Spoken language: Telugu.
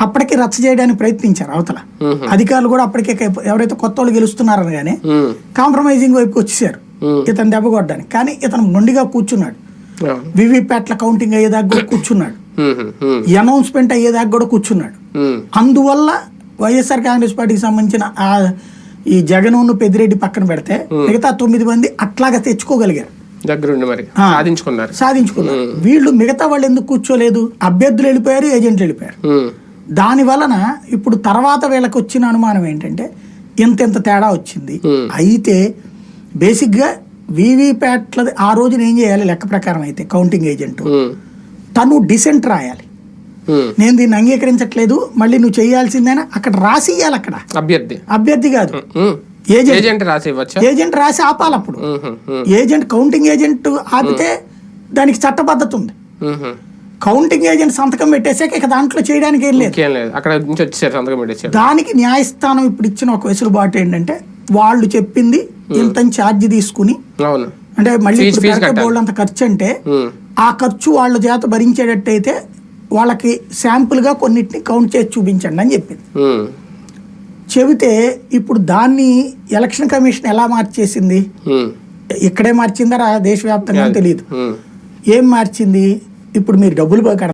అప్పటికి రచ్చ చేయడానికి ప్రయత్నించారు అవతల. అధికారులు కూడా అప్పటికే ఎవరైతే కొత్త వాళ్ళు గెలుస్తున్నారని కానీ కాంప్రమైజింగ్ వైపుకి వచ్చేసారు. ఇతను దెబ్బ కొట్టడానికి. కానీ ఇతను మొండిగా కూర్చున్నాడు. వివిప్యాట్ల కౌంటింగ్ అయ్యేదాకా కూడా కూర్చున్నాడు. అనౌన్స్మెంట్ అయ్యేదాకా కూడా కూర్చున్నాడు. అందువల్ల వైఎస్ఆర్ కాంగ్రెస్ పార్టీకి సంబంధించిన ఆ ఈ జగన్ను పెద్దిరెడ్డి పక్కన పెడితే మిగతా తొమ్మిది మంది అట్లాగా తెచ్చుకోగలిగారు. దగ్గరుండి మరి. సాధించుకున్నారు. సాధించుకున్నారు. వీళ్ళు మిగతా వాళ్ళు ఎందుకు కూర్చోలేదు? అభ్యర్థులు వెళ్ళిపోయారు ఏజెంట్లు వెళ్ళిపోయారు. దాని వలన ఇప్పుడు తర్వాత వీళ్ళకి వచ్చిన అనుమానం ఏంటంటే ఇంత ఇంత తేడా వచ్చింది. అయితే బేసిక్గా వీవీప్యాట్లది ఆ రోజున ఏం చేయాలి? లెక్క ప్రకారం అయితే కౌంటింగ్ ఏజెంట్. తను డిసెంట్ రాయాలి. నేను దీన్ని అంగీకరించట్లేదు మళ్ళీ నువ్వు చేయాల్సిందేనా? అక్కడ రాసి ఇయ్యాలి అక్కడ. అభ్యర్థి. అభ్యర్థి కాదు. ఏజెంట్. రాసి ఏజెంట్ రాసి ఆపాలి అప్పుడు ఏజెంట్ కౌంటింగ్ ఏజెంట్ ఆపితే దానికి చట్టబద్ధత ఉంది. కౌంటింగ్ ఏజెంట్ సంతకం పెట్టేసాక ఇక దాంట్లో చేయడానికి ఏం లేదు. అక్కడ నుంచి వచ్చేసారు సంతకం పెట్టేసారు. దానికి న్యాయస్థానం ఇప్పుడు ఇచ్చిన ఒక వెసులుబాటు ఏంటంటే వాళ్ళు చెప్పింది ఇంత ఛార్జ్ తీసుకుని అంటే మళ్ళీ. బోల్డ్ అంత ఖర్చు అంటే ఆ ఖర్చు వాళ్ళ చేత భరించేటట్టయితే వాళ్ళకి శాంపుల్గా కొన్నిటిని కౌంట్ చేసి చూపించండి అని చెప్పింది. చెబితే ఇప్పుడు దాన్ని ఎలక్షన్ కమిషన్ ఎలా మార్చేసింది? ఇక్కడే మార్చిందా దేశవ్యాప్తంగా తెలియదు. ఏం మార్చింది? ఇప్పుడు మీరు డబ్బులు